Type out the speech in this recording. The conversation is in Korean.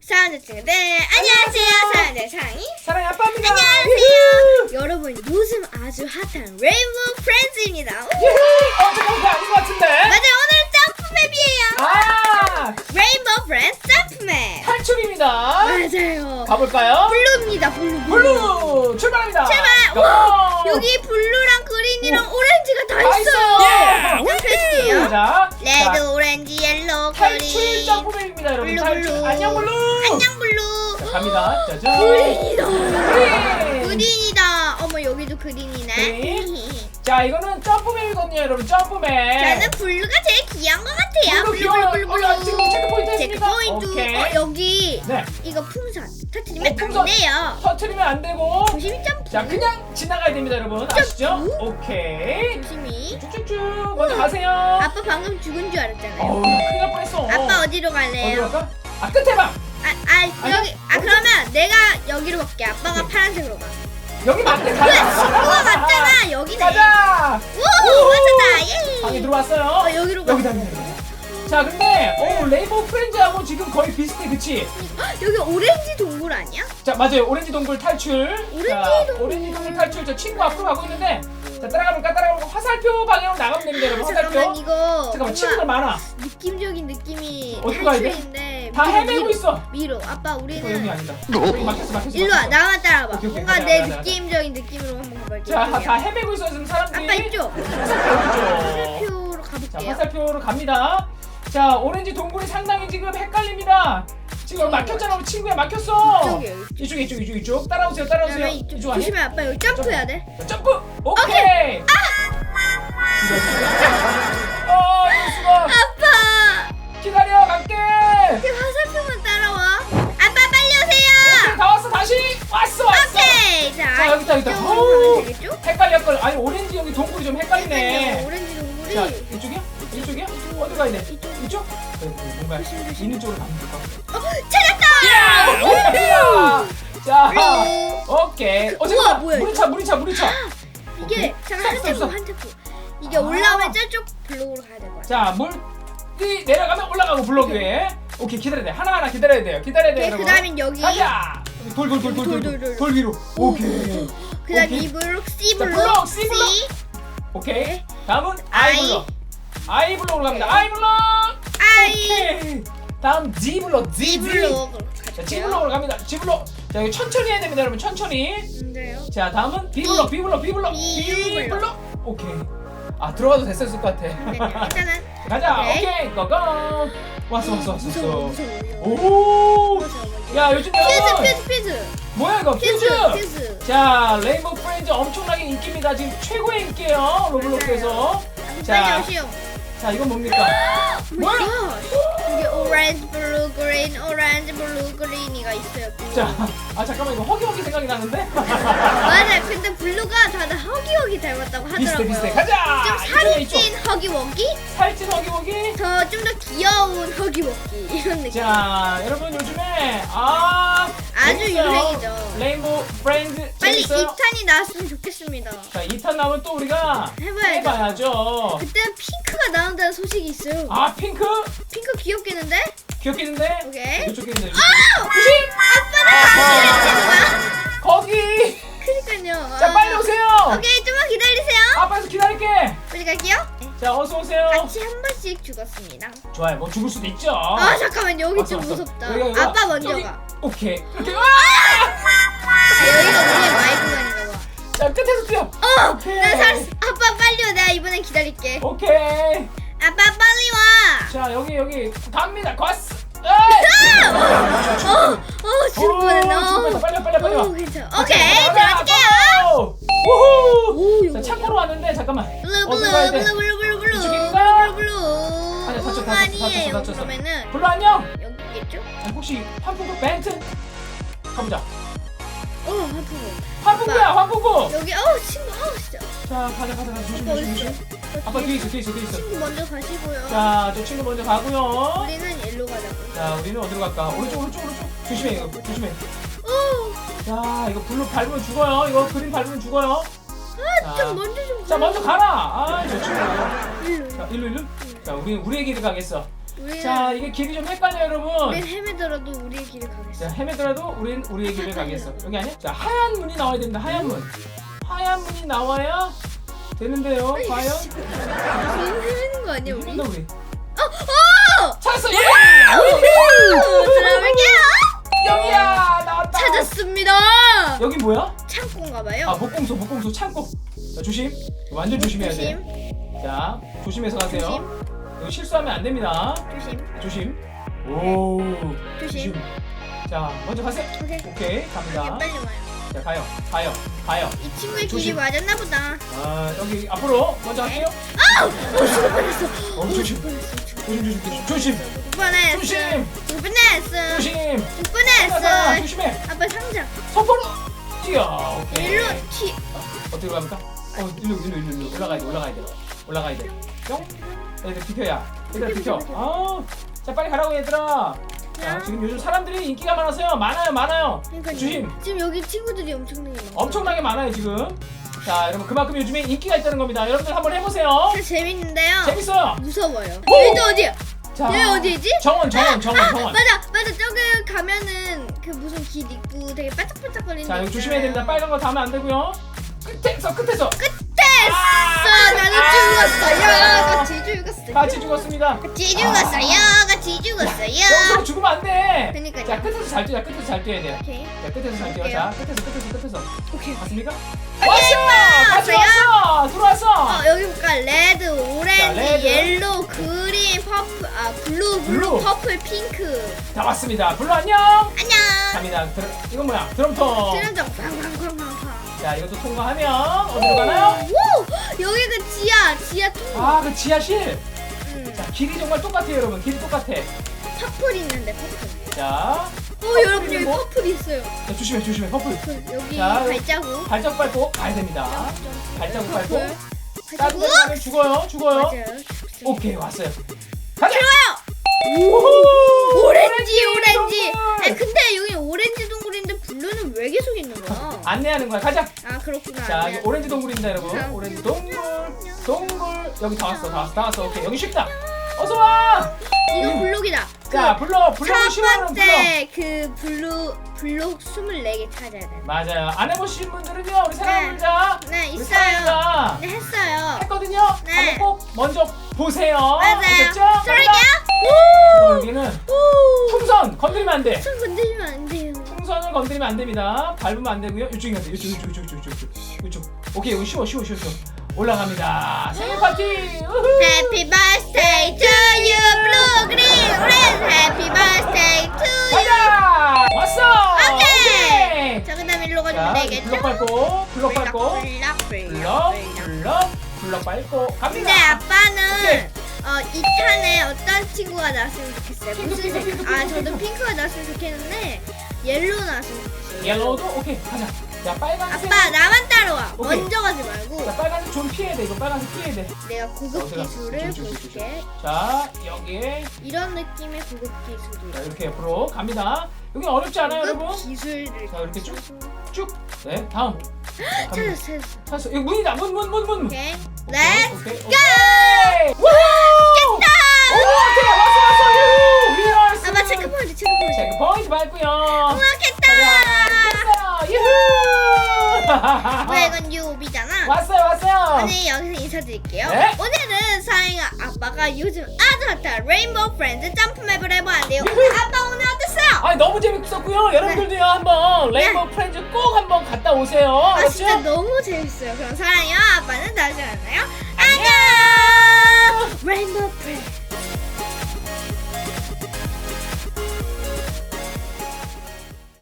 사랑하는 친구들 안녕하세요 사랑하는 상이 사랑의 아빠입니다. 안녕하세요 여러분 요즘 아주 핫한 레인보우 프렌즈입니다 오! 어, 잠깐만, 그거 아닌 것 같은데? 맞아요 오늘은 점프맵이에요 아! 레인보우 프렌즈 점프맵 탈출입니다. 맞아요 가볼까요? 블루입니다 블루 블루! 출발합니다. 출발! 고! 와 여기 블루랑 그린이랑 오. 오렌지가 다 다 있어요 있어요. 자 자, 레드 자, 오렌지 옐로우 탈출 그린 점프맵입니다, 여러분. 블루, 탈출. 블루. 안녕, 블루! 안녕 블루 자, 갑니다. 짜잔. 그린이다 그린! 그린이다 어머 여기도 그린이네 그린. 자, 이거는 점프맵이거든요, 여러분. 점프맵. 저는 블루가 제일 귀여운 것 같아요. 블루 블루 귀여워요. 블루 블루 어, 야, 블루. 지금 체크포인트 체크 했습니다. 포인트. 오케이. 어, 여기 네. 이거 풍선 터트리면 어, 풍선. 안 돼요. 터트리면 안 되고. 조심히 점프. 자, 그냥 지나가야 됩니다, 여러분. 아시죠? 점프. 오케이. 조심히. 쭉쭉쭉 먼저 가세요. 아빠 방금 죽은 줄 알았잖아요. 어우, 큰일 날 뻔했어. 아빠 어디로 어디로 갈래요? 갈까? 아, 끝에 봐. 아, 아 아니야? 여기 아 그러면 내가 여기로 갈게. 아빠가 파란색으로 가. 여기 그래 가자. 친구가 맞잖아. 여기네. 가자. 오 맞았다. 방에 예. 들어왔어요. 어 여기로 가. 여기다, 여기다. 자, 근데 오, 레이보 프렌즈하고 지금 거의 비슷해, 그치? 여기 오렌지 동굴 아니야? 자, 맞아요. 오렌지 동굴 탈출. 오렌지 자, 동굴. 오렌지 동굴 탈출. 저 친구 앞으로 가고 있는데, 자, 따라가 볼까, 따라가 볼까. 화살표 방향으로 나가면 됩니다, 여러분. 잠깐만 화살표. 이거 잠깐만, 친구들 뭔가 많아. 느낌적인 느낌이 어디로 가야 돼? 탈출인데 다 헤매고 위로. 있어. 위로 아빠 어, 여기 우리는 아니다. 여기 막혔어, 막혔어. 일로 와 막혔어. 나만 따라봐 오케이, 오케이. 뭔가 가자, 내 가자, 가자. 느낌적인 느낌으로 한번 가볼게요 자, 다, 다 헤매고 있어, 지금 사람들이. 아빠 이쪽 화살표. 화살표로 갑니다. 자, 오렌지 동굴이 상당히 지금 헷갈립니다. 지금 막혔잖아, 우리 친구야 막혔어. 이쪽이에요, 이쪽, 이쪽, 이쪽, 이쪽. 따라오세요, 따라오세요. 그다음에 이쪽 이쪽 아니야? 조심해 아빠 여기 점프해야 돼 자, 점프. 오케이. 어, 이럴 수가. 아빠 기다려, 갈게. 그 화살표만 따라와 아빠 빨리 오케이, 오세요 다 왔어, 다시 왔어, 왔어. 오케이 자, 자, 여기 있다, 여기 있다. 이쪽으로 오. 가면 되겠죠? 헷갈렸걸. 아니, 오렌지 여기 동굴이 좀 있는 쪽으로 가면 될 것 같아요. 찾았다! 자, 오케이. 어, 우와, 잠깐만. 뭐야, 물이 차, 물이 차, 물이 차. 이게 잠깐 한 스텝, 한 스텝. 이게 아. 올라오면 저쪽 블록으로 가야 될 것 같아. 자, 물 띠, 내려가면 올라가고 블록 위에. 오케이, 기다려야 돼. 하나하나 기다려야 돼요. 기다려야 돼요. 그 다음엔 여기. 가자. 돌, 돌, 돌, 돌, 돌, 돌, 돌, 돌 위로. 오케이. 그 다음 이 블록, C 블록, 블록, C 블록. 오케이. 네. 다음은 I. 블록. I 블록으로 갑니다. 네. I 블록. 오케이. 다음 D 블록, D, D. 블록으로 자, G 블록으로 갑니다. G 블록. 자, 이거 천천히 해야 됩니다, 여러분. 천천히. 근데요? 자 다음은 B 블록 B 블록 B 블록. B B 블록. 블록. 오케이. 아 들어가도 됐었을 것 같아. 일단은. 가자. 오케이. 오케이. 고고 왔어 왔어 왔어 무서워 왔어 무서워. 오야 아, 요즘 여러분 퓨즈 퓨즈. 뭐야 이거? 퓨즈 퓨즈. 퓨즈. 자 레인보우 프렌즈 엄청나게 인기입니다. 지금 최고의 인기예요 로블록스에서. 빨리 자, 오시오 자 이건 뭡니까? 뭐야 이게 오렌지 블루 그린 오렌지 블루 그린이가 있어요. 블루. 자아 잠깐만 이거 허기허기 생각이 나는데? 맞아 근데 블루가 다들 허기허기 닮았다고 하더라고요. 비슷해. 비슷해 가자! 좀 살이 이쪽. 찐 허기워기 살찐 허기허기 더 좀 더 귀여운 허기워기 이런 느낌. 자 여러분 요즘에 아 아주 재밌어요. 유행이죠. 레인보우 프렌즈 빨리 재밌어요? 2탄이 나왔으면 좋겠습니다. 자 2탄 나오면 또 우리가 해봐야죠. 해봐야죠. 그때는 핑크가 나온다는 소식이 있어요. 아 핑크? 핑크 귀엽겠는데? 귀엽겠는데 오케이 이거 좋겠는데 아! 당신의 거기 그니까요 자 아. 빨리 오세요 오케이 좀만 기다리세요 아빠에서 기다릴게 빨리 갈게요 자 어서 오세요 같이 한 번씩 죽었습니다 좋아요 뭐 죽을 수도 있죠 아 잠깐만 여기 왔어, 좀 왔어. 무섭다 여기, 여기, 아빠 먼저 여기. 가 오케이 이렇게 와! 아, 여기가 우리의 마이 구간인가 봐 자 끝에서 뛰어 어! 오케이. 나 살았어 아빠 빨리 와 내가 이번엔 기다릴게 오케이 아빠 빨리 와 자 여기 여기. 갑니다. 과스 어! 어 죽을 뻔했네. 어. 빨리 빨리 빨리 어, 괜찮아. 오케이 들어갈게요. 우후! 오 자 창고로 왔는데 잠깐만. 블루 블루 어디 가야 돼? 블루 블루 블루 블루. 이쪽인가? 블루 블루. 아니야, 다쳤어, 다쳤어, 아니에요 다쳤어, 다쳤어. 그러면은. 블루 안녕! 여기 있겠죠? 아, 혹시 환풍구 벤트? 가보자. 어 아프고 환풍구야 환풍구! 여기 어어 자 가자 가자 가자 조심 아빠 조심 조심? 아빠 뒤에 있어 뒤에 있어 뒤에 있어 친구 먼저 가시고요 자 저 친구 먼저 가고요 우리는 일로 가자고 자 우리는 어디로 갈까 오른쪽 오른쪽 오른쪽 조심해 이거 조심해 오! 자 이거 블루 밟으면 죽어요 이거 그린 밟으면 죽어요 좀 자, 먼저 좀자 가. 먼저 가라 아 저 친구 일로 자, 일로 일로. 자, 우리 우리의 길을 가겠어. 우리는 자, 이게 길이 좀 헷갈려 여러분. 우린 헤매더라도 우리의 길을 가겠어. 자, 헤매더라도 우린 우리의 길을 가겠어. 여기 아니야? 자, 하얀 문이 나와야 됩니다. 하얀 문. 하얀 문이 나와야 되는데요. 과연? 헤매는 거 아니야 우리? 우리. 어! 어! 찾았어. 예! 들어볼게요. 여기야 나왔다. 찾았습니다. 여기 뭐야? 창고인가 봐요. 아 목공소 목공소 창고. 자, 조심. 완전 조심해야 돼. 조심, 자, 조심해서 가세요. 조심, 여기 실수하면 안 됩니다. 조심, 조심. 오. 조심. 자, 먼저 가세요. 오케이. 오케이, 갑니다. 빨리 와요. 자, 가요. 가요. 가요. 이 친구의 길이 조심. 맞았나 보다. 아, 여기 앞으로 먼저 갈게요. 아우! 어, 죽을 뻔했어. 어, 조심. 조심, 조심, 조심. 조심. 죽을 뻔했어. 조심. 죽을 뻔했어. 조심. 죽을 가자, 뻔했어. 조심해. 아빠 상자. 서포로. 뛰어. 오케이. 일로 튀. 어디로 갑니까? 어, 일로, 일로, 일로, 일로. 올라가야 돼, 올라가야 돼. 올라가야 돼. 뿅. 얘들 비켜야. 얘들 비켜. 아, 자, 빨리 가라고 얘들아. 자, 지금 요즘 사람들이 인기가 많아서요. 많아요, 많아요. 그러니까요. 조심. 지금 여기 친구들이 엄청나게 많아. 엄청나게 많아요 지금. 자, 여러분 그만큼 요즘에 인기가 있다는 겁니다. 여러분들 한번 해보세요. 진짜 재밌는데요. 재밌어요. 무서워요. 오! 여기 어디야? 자, 여기 어디지? 정원, 정원, 정원, 정원. 맞아, 맞아. 저기 가면은 그 무슨 길 있고 되게 반짝반짝거리는. 자, 데 여기. 조심해야 됩니다. 빨간 거 닿으면 안 되고요. 끝에서, 끝에서. 됐어. 아! 나는 아! 죽었어요. 같이 죽었어요. 같이 죽었습니다. 같이 죽었어요. 같이 죽었어요. 여기서 죽으면 안 돼. 그러니까요. 자, 끝에서 잘 뛰어. 끝에서 잘 뛰어야 돼요. 오케이. 자, 끝에서 잘 뛰어. 자, 끝에서, 끝에서, 끝에서. 오케이. 맞습니까? 왔어! 왔어요? 왔어! 들어왔어! 어, 여기 볼까? 레드, 오렌지, 자, 레드. 옐로우, 그린, 퍼플, 아 블루, 블루, 블루. 퍼플, 핑크. 다 왔습니다. 불러 안녕! 안녕. 갑니다. 드럼, 이건 뭐야? 드럼통. 드럼정 팡팡팡팡팡. 자, 이것도 통과하면 어디로 가나요? 오! 여기 그 지하, 지하 통. 아, 그 지하실. 길이 정말 똑같아요, 여러분. 길이 똑같아. 퍼플 있는데 퍼플. 자, 오 여러분 여기 뭐? 퍼플 있어요. 자, 조심해, 조심해. 퍼플. 퍼플 여기 자, 발자국. 발자국 밟고 가야 됩니다. 발자국 밟고. 퍼플. 다른 발자국. 죽어요, 죽어요. 맞아요. 오케이, 왔어요. 가자! 우후! 오렌지 오렌지. 아 근데 여기 오렌지 동굴인데 블루는 왜 계속 있는 거야? 안내하는 거야. 가자. 아 그렇구나. 자, 네. 여기 오렌지 동굴입니다, 여러분. 자. 오렌지 동굴. 동굴. 여기 다 왔어, 다 왔어, 다 왔어. 오케이, 여기 쉽다. 어서 와. 이거 블록이다. 자, 불러, 불러 첫 싫어하는. 번째 그 블루 블록 24개 찾아야 돼. 맞아요. 안 해보신 분들은요, 우리 사랑불자. 네 우리 있어요. 네 했어요. 했거든요. 네. 한번 꼭 먼저 보세요. 맞아요. 아셨죠? 저를요? 여기는 오. 풍선 건드리면 안 돼. 손 건드리면 안 돼요. 풍선을 건드리면 안 됩니다. 밟으면 안 되고요. 이쪽이 안 돼. 이쪽, 이쪽, 이쪽, 이쪽, 이쪽, 이쪽. 이쪽. 오케이, 이거 쉬워, 쉬워, 쉬워, 쉬워. 올라갑니다. 생일 파티. 우후. Happy birthday to you, blue, green, red. Happy birthday to you. 가자. 왔어. 오케이. 자 그 다음 일로 가면 자, 되겠죠? 블럭 밟고, 블럭 밟고, 블럭. 블럭, 블럭 밟고 갑니다. 근데 아빠는 오케이. 어, 2탄에 어떤 친구가 나왔으면 좋겠어요. 핑크, 무슨 핑크, 색? 핑크, 아 핑크, 저도 핑크. 핑크가 나왔으면 좋겠는데 옐로우 나왔으면 좋겠어요. 옐로우도 오케이 가자. 자 빨간색. 아빠 나만 따라와. 오케이. 먼저 가지 말고 자 빨간색 좀 피해야 돼. 이거 빨간색 피해야 돼. 내가 고급 어디가? 기술을 저기, 저기, 저기, 볼게. 자 여기에 이런 느낌의 고급 기술이. 자, 이렇게 옆으로 갑니다. 여기 어렵지 않아요, 여러분? 기술을. 자, 이렇게 쭉. 쭉. 네 다음. 찾았어 찾았어. 찾았어. 이거 문이다. 문 문 문 문. 오케이. 오케이, 렛츠 오케이, 고! 오케이. 우! 깼 인사드릴게요. 네. 오늘은 사잉아 아빠가 요즘 아주 핫한 레인보우 프렌즈 점프맵을 해보았는데요. 아빠 오늘 어땠어요? 아니 너무 재밌었고요. 여러분들도요 한번 레인보우 프렌즈 꼭 한번 갔다 오세요. 아 알았죠? 진짜 너무 재밌어요. 그럼 사랑해요. 아빠는 다시 만나요. 안녕. 레인보우 프렌즈.